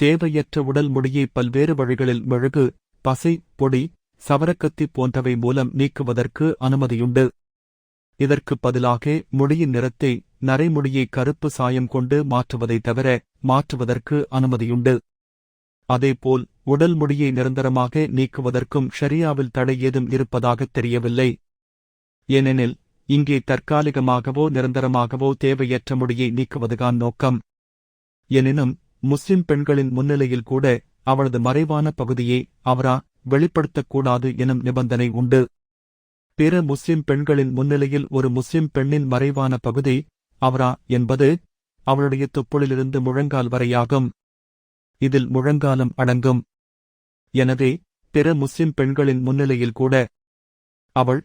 தேவையற்ற உடல் மொழியை பல்வேறு வழிகளில் மெழுகு பசை பொடி சவரக்கத்தி போன்றவை மூலம் நீக்குவதற்கு அனுமதியுண்டு. இதற்கு பதிலாக முடியின் நிறத்தை நரைமொழியை கருப்பு சாயம் கொண்டு மாற்றுவதைத் தவிர மாற்றுவதற்கு அனுமதியுண்டு. அதேபோல் உடல் மொழியை நிரந்தரமாக நீக்குவதற்கும் ஷரியாவில் தடை ஏதும் இருப்பதாகத் தெரியவில்லை. ஏனெனில் இங்கே தற்காலிகமாகவோ நிரந்தரமாகவோ தேவையற்ற முடியை நீக்குவதுதான் நோக்கம். எனினும் முஸ்லிம் பெண்களின் முன்னிலையில் கூட அவளது மறைவான பகுதியை அவரா வெளிப்படுத்தக்கூடாது எனும் நிபந்தனை உண்டு. பிற முஸ்லிம் பெண்களின் முன்னிலையில் ஒரு முஸ்லிம் பெண்ணின் மறைவான பகுதி அவரா என்பது அவளுடைய தொப்புளிலிருந்து முழங்கால் வரையாகும். இதில் முழங்காலம் அடங்கும். எனவே பிற முஸ்லிம் பெண்களின் முன்னிலையில் கூட அவள்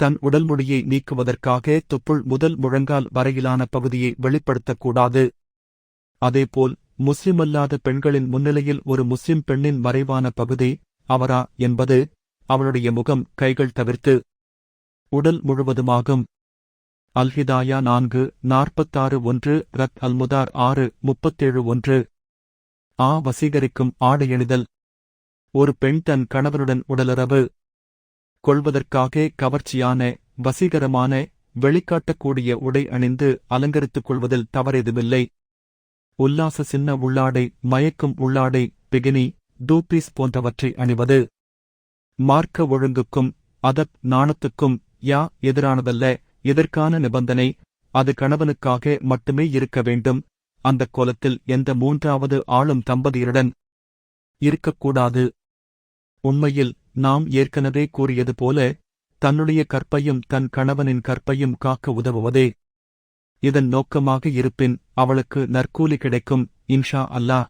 தன் உடல்மொழியை நீக்குவதற்காக தொப்புள் முதல் முழங்கால் வரையிலான பகுதியை வெளிப்படுத்தக்கூடாது. அதேபோல் முஸ்லிமல்லாத பெண்களின் முன்னிலையில் ஒரு முஸ்லிம் பெண்ணின் மறைவான பகுதி அவரா என்பது அவளுடைய முகம் கைகள் தவிர்த்து உடல் முழுவதுமாகும். அல்ஹிதாயா நான்கு நாற்பத்தாறு ஒன்று ரத் அல்முதார் ஆறு முப்பத்தேழு ஒன்று. ஆ வசீகரிக்கும் ஆடையணிதல் ஒரு பெண் தன் கணவனுடன் உடலுறவு. கொள்வதற்காக கவர்ச்சியான வசீகரமான வெளிக்காட்டக்கூடிய உடை அணிந்து அலங்கரித்துக் கொள்வதில் தவறேதுமில்லை. உல்லாச சின்ன உள்ளாடை மயக்கும் உள்ளாடை பிகினி டூபீஸ் போன்றவற்றை அணிவது. மார்க்க ஒழுங்குக்கும் அதப் நாணத்துக்கும் யா எதிரானதல்ல இதற்கான நிபந்தனை அது கணவனுக்காக மட்டுமே இருக்க வேண்டும். அந்தக் கோலத்தில் எந்த மூன்றாவது ஆளும் தம்பதியருடன் இருக்கக்கூடாது. உண்மையில் நாம் ஏற்கனவே கூறியது போல தன்னுடைய கற்பையும் தன் கணவனின் கற்பையும் காக்க உதவுவதே. இதன் நோக்கமாக இருப்பின் அவளுக்கு நற்கூலி கிடைக்கும் இன்ஷா அல்லாஹ்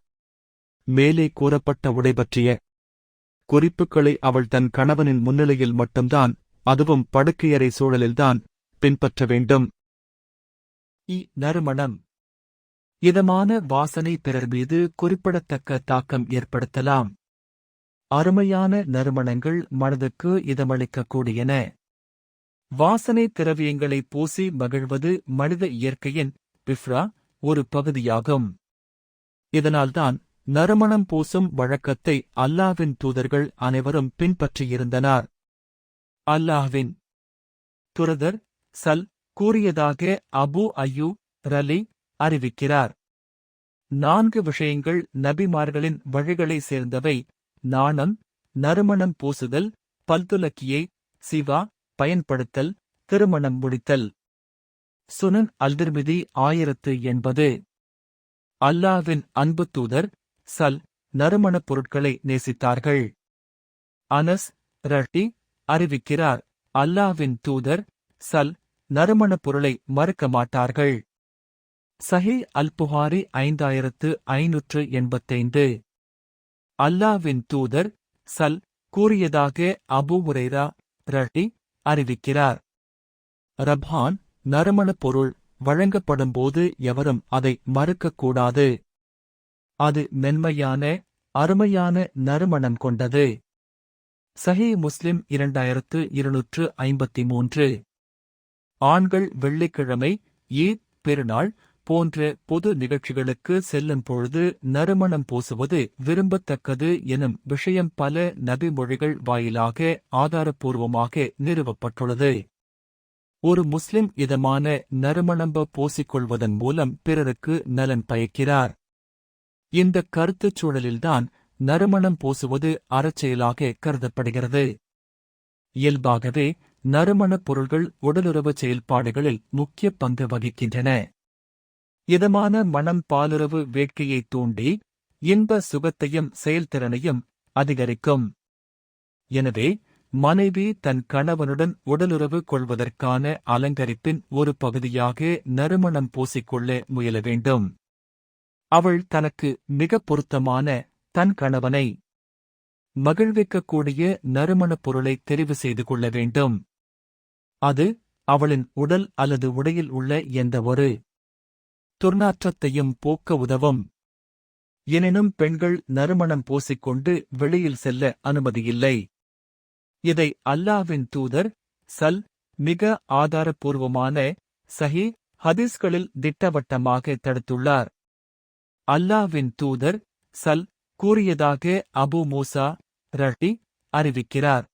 மேலே கூறப்பட்ட உடை பற்றிய குறிப்புகளை அவள் தன் கணவனின் முன்னிலையில் மட்டும்தான் அதுவும் படுக்கையறை சூழலில்தான் பின்பற்ற வேண்டும். இ. நறுமணம். இதமான வாசனை பிறர் மீது குறிப்பிடத்தக்க தாக்கம் ஏற்படுத்தலாம். அருமையான நறுமணங்கள் மனதுக்கு இதமளிக்கக்கூடியன. வாசனை திரவியங்களை பூசி மகிழ்வது மனித இயற்கையின் பிஃப்ரா ஒரு பகுதியாகும். இதனால்தான் நறுமணம் பூசும் வழக்கத்தை அல்லாவின் தூதர்கள் அனைவரும் பின்பற்றியிருந்தனர். அல்லாஹ்வின் துரதர் சல் கூறியதாக அபு அய்யூ ரலி அறிவிக்கிறார். நான்கு விஷயங்கள் நபிமார்களின் வழிகளை சேர்ந்தவை. நாணம் நறுமணம் பூசுதல் பல்துலக்கியை சிவா பயன்படுத்தல் திருமணம் முடித்தல். சுனன் அல்திர்மிதி ஆயிரத்து எண்பது. அல்லாவின் அன்பு தூதர் சல் நறுமணப் பொருட்களை நேசித்தார்கள். அனஸ் ரட்டி அறிவிக்கிறார். அல்லாவின் தூதர் சல் நறுமணப் பொருளை மறுக்க மாட்டார்கள். சஹி அல் புகாரி ஐந்தாயிரத்து ஐநூற்று எண்பத்தைந்து. அல்லாவின் தூதர் சல் கூறியதாக அபு உரைரா ரட்டி அறிவிக்கிறார். ரப்ஹான் நறுமணப் பொருள் வழங்கப்படும்போது எவரும் அதை மறுக்கக்கூடாது. அது மென்மையான அருமையான நறுமணம் கொண்டது. சஹி முஸ்லிம் இரண்டாயிரத்து இருநூற்று ஐம்பத்தி மூன்று. ஆண்கள் வெள்ளிக்கிழமை ஈத் பெருநாள் போன்ற பொது நிகழ்ச்சிகளுக்கு செல்லும் பொழுது நறுமணம் பூசுவது விரும்பத்தக்கது எனும் விஷயம் பல நபிமொழிகள் வாயிலாக ஆதாரப்பூர்வமாக நிறுவப்பட்டுள்ளது. ஒரு முஸ்லிம் இதமான நறுமணம்ப பூசிக்கொள்வதன் மூலம் பிறருக்கு நலன் பயக்கிறார். இந்த கருத்துச் சூழலில்தான் நறுமணம் பூசுவது அறச்செயலாக கருதப்படுகிறது. இயல்பாகவே நறுமணப் பொருள்கள் உடலுறவு செயல்பாடுகளில் முக்கிய பங்கு வகிக்கின்றன. இதமான மனம் பாலுறவு வேட்கையைத் தூண்டி இன்ப சுகத்தையும் செயல்திறனையும் அதிகரிக்கும். எனவே மனைவி தன் கணவனுடன் உடலுறவு கொள்வதற்கான அலங்கரிப்பின் ஒரு பகுதியாக நறுமணம் பூசிக்கொள்ள முயல வேண்டும். அவள் தனக்கு மிக பொருத்தமான தன் கணவனை மகிழ்விக்கக்கூடிய நறுமணப் பொருளை தெரிவு செய்து கொள்ள வேண்டும். அது அவளின் உடல் அல்லது உடையில் உள்ள எந்த ஒரு துர்நாற்றத்தையும் போக்க உதவும். எனினும் பெண்கள் நறுமணம் பூசிக்கொண்டு வெளியில் செல்ல அனுமதியில்லை. இதை அல்லாவின் தூதர் சல் மிக ஆதாரபூர்வமான சஹி ஹதீஸ்களில் திட்டவட்டமாக தடுத்துள்ளார். அல்லாவின் தூதர் சல் கூறியதாக அபு மூசா ரட்டி அறிவிக்கிறார்.